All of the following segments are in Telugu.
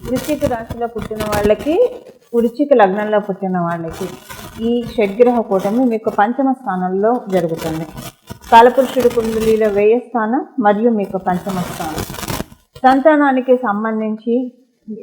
వృశ్చిక రాశిలో పుట్టిన వాళ్ళకి వృశ్చిక లగ్నంలో పుట్టిన వాళ్ళకి ఈ షడ్గ్రహ కూటమి మీకు పంచమ స్థానంలో జరుగుతుంది. కాలపురుషుడు కుండలిలో వ్యయ స్థానం మరియు మీకు పంచమ స్థానం. సంతానానికి సంబంధించి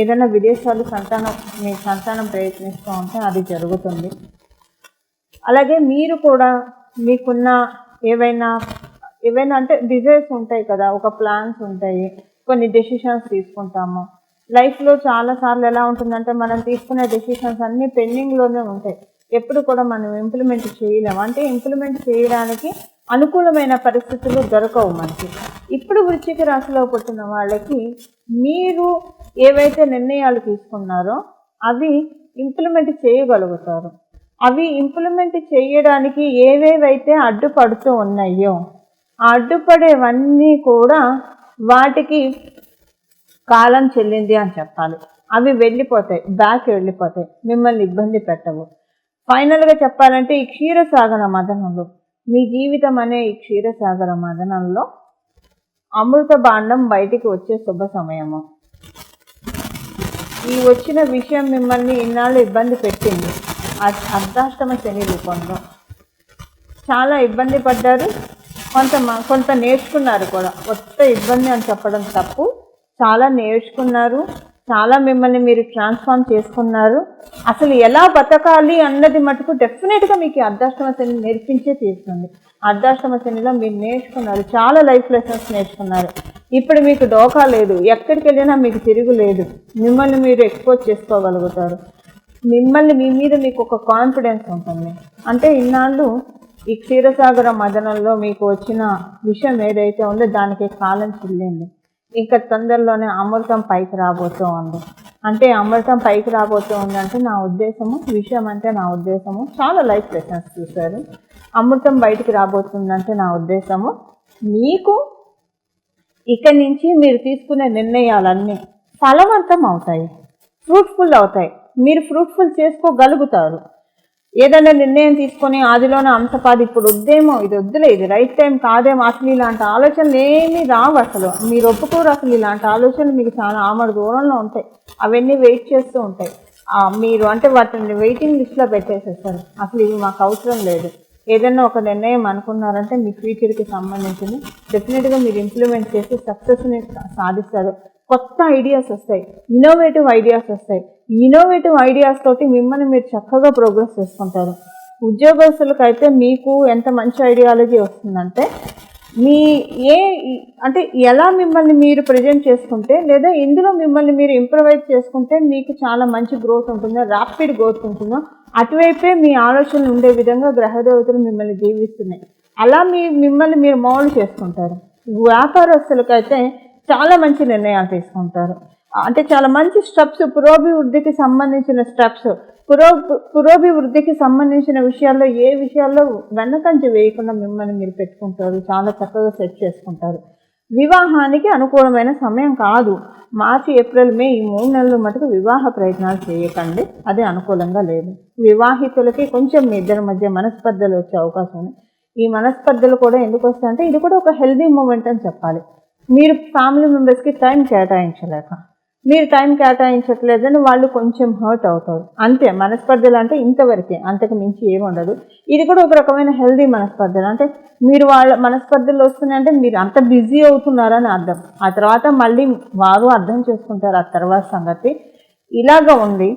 ఏదైనా విదేశాలు సంతానం మీ సంతానం ప్రయత్నిస్తూ ఉంటే అది జరుగుతుంది. అలాగే మీరు కూడా మీకున్న ఏవైనా ఏవైనా అంటే డిజైర్స్ ఉంటాయి కదా ఒక ప్లాన్స్ ఉంటాయి కొన్ని డెసిషన్స్ తీసుకుంటాము. లైఫ్లో చాలాసార్లు ఎలా ఉంటుందంటే మనం తీసుకునే డెసిషన్స్ అన్నీ పెండింగ్లోనే ఉంటాయి. ఎప్పుడు కూడా మనం ఇంప్లిమెంట్ చేయలేము. అంటే ఇంప్లిమెంట్ చేయడానికి అనుకూలమైన పరిస్థితులు దొరకవు మనకి. ఇప్పుడు వృశ్చిక రాశిలో పుట్టిన వాళ్ళకి మీరు ఏవైతే నిర్ణయాలు తీసుకున్నారో అవి ఇంప్లిమెంట్ చేయగలుగుతారు. అవి ఇంప్లిమెంట్ చేయడానికి ఏవేవైతే అడ్డుపడుతూ ఉన్నాయో ఆ అడ్డుపడేవన్నీ కూడా వాటికి కాలం చెల్లింది అని చెప్పాలి. అవి వెళ్ళిపోతాయి బ్యాక్ వెళ్ళిపోతాయి మిమ్మల్ని ఇబ్బంది పెట్టవు. ఫైనల్గా చెప్పాలంటే ఈ క్షీరసాగర మదనంలో మీ జీవితం అనే ఈ క్షీరసాగర మదనంలో అమృత బాండం బయటికి వచ్చే శుభ సమయము. ఈ వచ్చిన విషయం మిమ్మల్ని ఇన్నాళ్ళు ఇబ్బంది పెట్టింది. అర్ధాష్టమ శని రూపంలో. చాలా ఇబ్బంది పడ్డారు. కొంత మ- కొంత నేర్చుకున్నారు కూడా. కొత్త ఇబ్బంది అని చెప్పడం తప్పు. చాలా నేర్చుకున్నారు చాలా మిమ్మల్ని మీరు ట్రాన్స్ఫార్మ్ చేసుకున్నారు. అసలు ఎలా బతకాలి అన్నది మటుకు డెఫినెట్గా మీకు అర్ధాష్టమ శని నేర్పించే తీరుతుంది. అర్ధాష్టమ శనిలో మీరు నేర్చుకున్నారు చాలా లైఫ్ లెసన్స్ నేర్చుకున్నారు. ఇప్పుడు మీకు డోకా లేదు ఎక్కడికి వెళ్ళినా మీకు తిరుగు లేదు. మిమ్మల్ని మీరు ఎక్స్పోజ్ చేసుకోగలుగుతారు. మిమ్మల్ని మీ మీద మీకు ఒక కాన్ఫిడెన్స్ ఉంటుంది. అంటే ఇన్నాళ్ళు ఈ క్షీరసాగర మదనంలో మీకు వచ్చిన విషయం ఏదైతే ఉందో దానికి కాలం చెల్లింది. ఇంకా తొందరలోనే అమృతం పైకి రాబోతూ ఉంది. అంటే అమృతం పైకి రాబోతూ ఉంది అంటే నా ఉద్దేశము విషయం అంటే నా ఉద్దేశము. చాలా లైఫ్ లెసన్స్ చూశారు. అమృతం బయటికి రాబోతుందంటే నా ఉద్దేశము. మీకు ఇక్కడి నుంచి మీరు తీసుకునే నిర్ణయాలన్నీ ఫలవంతం అవుతాయి. ఫ్రూట్ఫుల్ అవుతాయి. మీరు ఫ్రూట్ఫుల్ చేసుకోగలుగుతారు. ఏదైనా నిర్ణయం తీసుకొని ఆదిలోనే అంతపాది ఇప్పుడు వద్దేమో ఇది వద్దులే ఇది రైట్ టైం కాదేమో అసలు ఇలాంటి ఆలోచనలు ఏమీ రావు అసలు. మీరు ఒప్పుకోరు అసలు ఇలాంటి ఆలోచనలు మీకు చాలా ఆమడ దూరంలో ఉంటాయి. అవన్నీ వెయిట్ చేస్తూ ఉంటాయి. మీరు అంటే వాటిని వెయిటింగ్ లిస్ట్లో పెట్టేసేస్తారు. అసలు ఇవి మాకు అవసరం లేదు. ఏదైనా ఒక నిర్ణయం అనుకున్నారంటే మీ ఫ్యూచర్కి సంబంధించింది. డెఫినెట్గా మీరు ఇంప్లిమెంట్ చేసి సక్సెస్ని సాధిస్తారు. కొత్త ఐడియాస్ వస్తాయి. ఇన్నోవేటివ్ ఐడియాస్ వస్తాయి. ఇన్నోవేటివ్ ఐడియాస్ తోటి మిమ్మల్ని మీరు చక్కగా ప్రోగ్రెస్ చేసుకుంటారు. ఉద్యోగస్తులకైతే మీకు ఎంత మంచి ఐడియాలజీ వస్తుందంటే మీ ఏ అంటే ఎలా మిమ్మల్ని మీరు ప్రజెంట్ చేసుకుంటే లేదా ఇందులో మిమ్మల్ని మీరు ఇంప్రవైజ్ చేసుకుంటే మీకు చాలా మంచి గ్రోత్ ఉంటుందో ర్యాపిడ్ గ్రోత్ ఉంటుందో అటువైపే మీ ఆలోచనలు ఉండే విధంగా గ్రహదేవతలు మిమ్మల్ని జీవిస్తున్నాయి అలా మీ మిమ్మల్ని మీరు మౌలు చేసుకుంటారు. వ్యాపారస్తులకైతే చాలా మంచి నిర్ణయాలు తీసుకుంటారు. అంటే చాలా మంచి స్టెప్స్ పురోభివృద్ధికి సంబంధించిన స్టెప్స్. పురో పురోభివృద్ధికి సంబంధించిన విషయాల్లో ఏ విషయాల్లో వెనకంచి వేయకుండా మిమ్మల్ని మీరు పెట్టుకుంటారు చాలా చక్కగా సెట్ చేసుకుంటారు. వివాహానికి అనుకూలమైన సమయం కాదు. మార్చి ఏప్రిల్ మే ఈ మూడు నెలలు మటుకు వివాహ ప్రయత్నాలు చేయకండి. అది అనుకూలంగా లేదు. వివాహితులకి కొంచెం మీ ఇద్దరి మధ్య మనస్పర్ధలు వచ్చే అవకాశం ఉంది. ఈ మనస్పర్ధలు కూడా ఎందుకు వస్తాయంటే ఇది కూడా ఒక హెల్దీ మూమెంట్ అని చెప్పాలి. మీరు ఫ్యామిలీ మెంబర్స్కి టైం కేటాయించలేక. మీరు టైం కేటాయించట్లేదని వాళ్ళు కొంచెం హర్ట్ అవుతారు. అంతే మనస్పర్ధలు అంటే ఇంతవరకే అంతకు మించి ఏమి ఉండదు. ఇది కూడా ఒక రకమైన హెల్దీ మనస్పర్ధలు. అంటే మీరు వాళ్ళ మనస్పర్ధలు వస్తున్నాయంటే మీరు అంత బిజీ అవుతున్నారని అర్థం. ఆ తర్వాత మళ్ళీ వారు అర్థం చేసుకుంటారు ఆ తర్వాత సంగతి. ఇలాగ ఉంది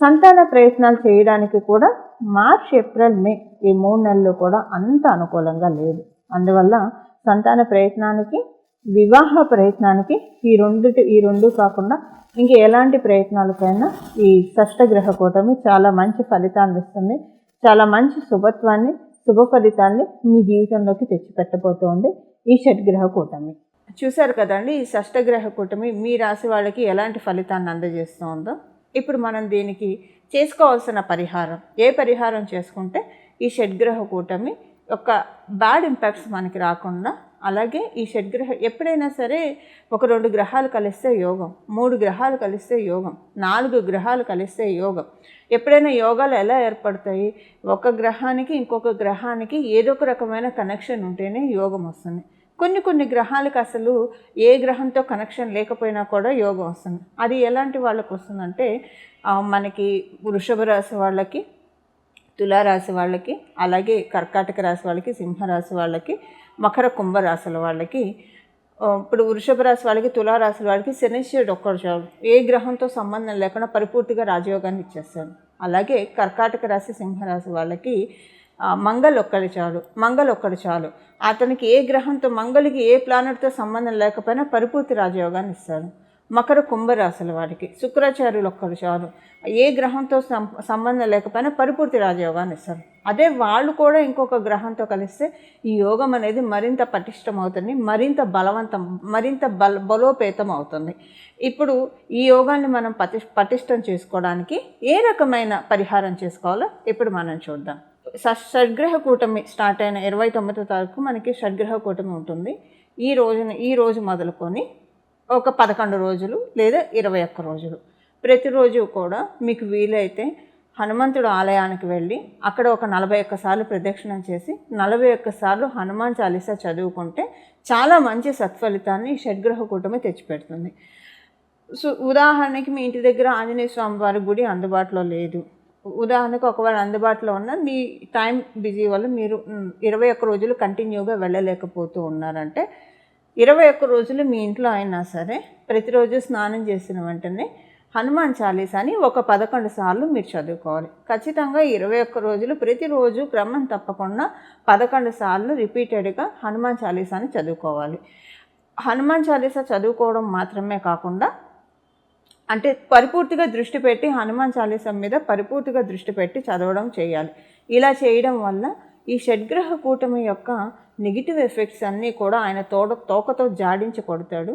సంతాన ప్రయత్నాలు చేయడానికి కూడా మార్చ్ ఏప్రిల్ మే ఈ మూడు నెలలు కూడా అంత అనుకూలంగా లేదు. అందువల్ల సంతాన ప్రయత్నానికి వివాహ ప్రయత్నానికి ఈ రెండు ఈ రెండు కాకుండా ఇంక ఎలాంటి ప్రయత్నాలకైనా ఈ షష్టగ్రహ కూటమి చాలా మంచి ఫలితాన్ని ఇస్తుంది. చాలా మంచి శుభత్వాన్ని శుభ ఫలితాన్ని మీ జీవితంలోకి తెచ్చిపెట్టబోతోంది ఈ షడ్గ్రహ కూటమి. చూశారు కదండి ఈ షష్టగ్రహ కూటమి మీ రాశి వాళ్ళకి ఎలాంటి ఫలితాన్ని అందజేస్తుందో. ఇప్పుడు మనం దీనికి చేసుకోవాల్సిన పరిహారం ఏ పరిహారం చేసుకుంటే ఈ షడ్గ్రహ కూటమి యొక్క బ్యాడ్ ఇంపాక్ట్స్ మనకి రాకుండా అలాగే ఈ షడ్గ్రహ ఎప్పుడైనా సరే ఒక రెండు గ్రహాలు కలిస్తే యోగం మూడు గ్రహాలు కలిస్తే యోగం నాలుగు గ్రహాలు కలిస్తే యోగం. ఎప్పుడైనా యోగాలు ఎలా ఏర్పడతాయి? ఒక గ్రహానికి ఇంకొక గ్రహానికి ఏదో ఒక రకమైన కనెక్షన్ ఉంటేనే యోగం వస్తుంది. కొన్ని కొన్ని గ్రహాలకు అసలు ఏ గ్రహంతో కనెక్షన్ లేకపోయినా కూడా యోగం వస్తుంది. అది ఎలాంటి వాళ్ళకు వస్తుందంటే మనకి వృషభ రాశి వాళ్ళకి తులారాశి వాళ్ళకి అలాగే కర్కాటక రాశి వాళ్ళకి సింహరాశి వాళ్ళకి మకర కుంభ రాశుల వాళ్ళకి ఇప్పుడు వృషభ రాశి వాళ్ళకి తులారాశి వాళ్ళకి శనిశ్వరుడు ఒక్కడు చాలు. ఏ గ్రహంతో సంబంధం లేకుండా పరిపూర్తిగా రాజయోగాన్ని ఇచ్చేస్తాడు. అలాగే కర్కాటక రాశి సింహరాశి వాళ్ళకి మంగళ ఒక్కడు చాలు. మంగళ ఒక్కడు చాలు. అతనికి ఏ గ్రహంతో మంగళికి ఏ ప్లానెట్తో సంబంధం లేకపోయినా పరిపూర్తి రాజయోగాన్ని ఇస్తాడు. మకర కుంభరాశుల వారికి. శుక్రాచార్యులు ఒక్కరు చాలు. ఏ గ్రహంతో సం- సంబంధం లేకపోయినా పరిపూర్తి రాజయోగాన్ని ఇస్తారు. అదే వాళ్ళు కూడా ఇంకొక గ్రహంతో కలిస్తే ఈ యోగం అనేది మరింత పటిష్టం అవుతుంది మరింత బలవంతం మరింత బల బలోపేతం అవుతుంది. ఇప్పుడు ఈ యోగాన్ని మనం పటి పటిష్టం చేసుకోవడానికి ఏ రకమైన పరిహారం చేసుకోవాలో ఇప్పుడు మనం చూద్దాం. షడ్గ్రహ కూటమి స్టార్ట్ అయిన ఇరవై తొమ్మిదో తారీఖు మనకి షడ్గ్రహ కూటమి ఉంటుంది. ఈ రోజున ఈ రోజు మొదలుకొని ఒక పదకొండు రోజులు లేదా ఇరవై ఒక్క రోజులు. ప్రతిరోజు కూడా మీకు వీలైతే హనుమంతుడు ఆలయానికి వెళ్ళి అక్కడ ఒక నలభై ఒక్క సార్లు ప్రదక్షిణం చేసి నలభై ఒక్క సార్లు హనుమాన్ చాలీసా చదువుకుంటే చాలా మంచి సత్ఫలితాన్ని షడ్గ్రహ కూటమి తెచ్చిపెడుతుంది. సో ఉదాహరణకి మీ ఇంటి దగ్గర ఆంజనేయ స్వామి వారి గుడి అందుబాటులో లేదు. ఉదాహరణకు ఒకవేళ అందుబాటులో ఉన్న మీ టైం బిజీ వల్ల మీరు ఇరవై ఒక్క రోజులు కంటిన్యూగా వెళ్ళలేకపోతూ ఉన్నారంటే ఇరవై ఒక్క రోజులు మీ ఇంట్లో అయినా సరే ప్రతిరోజు స్నానం చేసిన వెంటనే హనుమాన్ చాలీసాని ఒక పదకొండు సార్లు మీరు చదువుకోవాలి. ఖచ్చితంగా ఇరవై ఒక్క రోజులు ప్రతిరోజు క్రమం తప్పకుండా పదకొండు సార్లు రిపీటెడ్గా హనుమాన్ చాలీసాని చదువుకోవాలి. హనుమాన్ చాలీసా చదువుకోవడం మాత్రమే కాకుండా అంటే పరిపూర్తిగా దృష్టి పెట్టి హనుమాన్ చాలీసా మీద పరిపూర్తిగా దృష్టి పెట్టి చదవడం చేయాలి. ఇలా చేయడం వల్ల ఈ షడ్గ్రహ కూటమి యొక్క నెగిటివ్ ఎఫెక్ట్స్ అన్నీ కూడా ఆయన తోడ తోకతో జాడించి కొడతాడు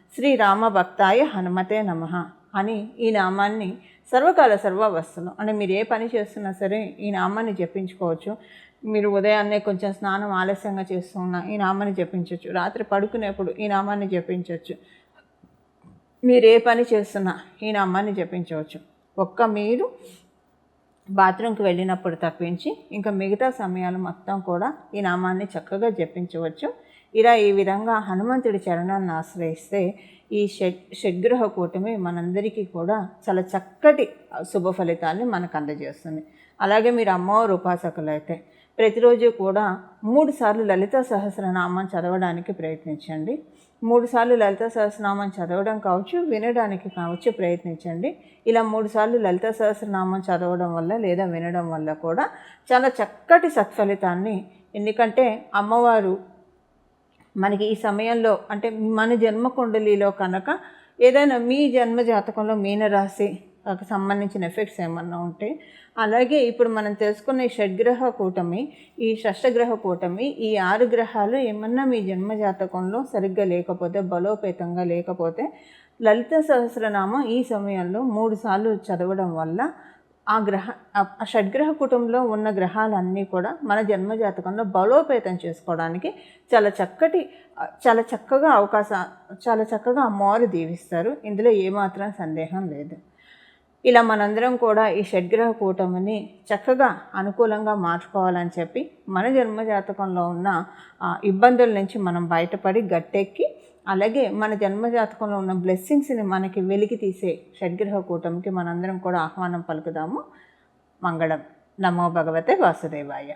శ్రీరామ భక్తాయ హనుమతే నమ అని ఈ నామాన్ని సర్వకాల సర్వావస్థలు అంటే మీరు ఏ పని చేస్తున్నా సరే ఈ నామాన్ని జపించుకోవచ్చు. మీరు ఉదయాన్నే కొంచెం స్నానం ఆలస్యంగా చేస్తున్నా ఈ నామాన్ని జపించవచ్చు రాత్రి పడుకునేప్పుడు ఈ నామాన్ని జపించవచ్చు మీరు ఏ పని చేస్తున్నా ఈ నామాన్ని జపించవచ్చు. ఒక్క మీరు బాత్రూమ్కి వెళ్ళినప్పుడు తప్పించి ఇంకా మిగతా సమయాలు మొత్తం కూడా ఈ నామాన్ని చక్కగా జపించవచ్చు. ఇలా ఈ విధంగా హనుమంతుడి చరణాన్ని ఆశ్రయిస్తే ఈ షడ్ షడ్గ్రహ కూటమి మనందరికీ కూడా చాలా చక్కటి శుభ ఫలితాన్ని మనకు అందజేస్తుంది. అలాగే మీరు అమ్మవారు ఉపాసకులు అయితే ప్రతిరోజు కూడా మూడు సార్లు లలిత సహస్రనామం చదవడానికి ప్రయత్నించండి. మూడు సార్లు లలిత సహస్రనామం చదవడం కావచ్చు వినడానికి కావచ్చు ప్రయత్నించండి. ఇలా మూడు సార్లు లలిత సహస్రనామం చదవడం వల్ల లేదా వినడం వల్ల కూడా చాలా చక్కటి సత్ఫలితాన్ని ఎందుకంటే అమ్మవారు మనకి ఈ సమయంలో అంటే మన జన్మ కుండలిలో కనుక ఏదైనా మీ జన్మ జాతకంలో మీనరాశి సంబంధించిన ఎఫెక్ట్స్ ఏమన్నా ఉంటే అలాగే ఇప్పుడు మనం తెలుసుకున్న ఈ షడ్గ్రహ కూటమి ఈ షష్టగ్రహ కూటమి ఈ ఆరు గ్రహాలు ఏమన్నా మీ జన్మ జాతకంలో సరిగ్గా లేకపోతే బలోపేతంగా లేకపోతే లలిత సహస్రనామం ఈ సమయంలో మూడు సార్లు చదవడం వల్ల ఆ గ్రహ ఆ షడ్గ్రహ కుటుంబంలో ఉన్న గ్రహాలన్నీ కూడా మన జన్మ జాతకంలో బలోపేతం చేసుకోవడానికి చాలా చక్కటి చాలా చక్కగా అవకాశ చాలా చక్కగా అమ్మవారు దీవిస్తారు. ఇందులో ఏమాత్రం సందేహం లేదు. ఇలా మనందరం కూడా ఈ షడ్గ్రహ కూటమిని చక్కగా అనుకూలంగా మార్చుకోవాలని చెప్పి మన జన్మ జాతకంలో ఉన్న ఆ, ఇబ్బందుల నుంచి మనం బయటపడి గట్టెక్కి అలాగే మన జన్మజాతకంలో ఉన్న బ్లెస్సింగ్స్ని మనకి వెలికి తీసే షడ్గ్రహ కూటమికి మనందరం కూడా ఆహ్వానం పలుకుదాము. మంగళం. నమో భగవతే వాసుదేవాయ.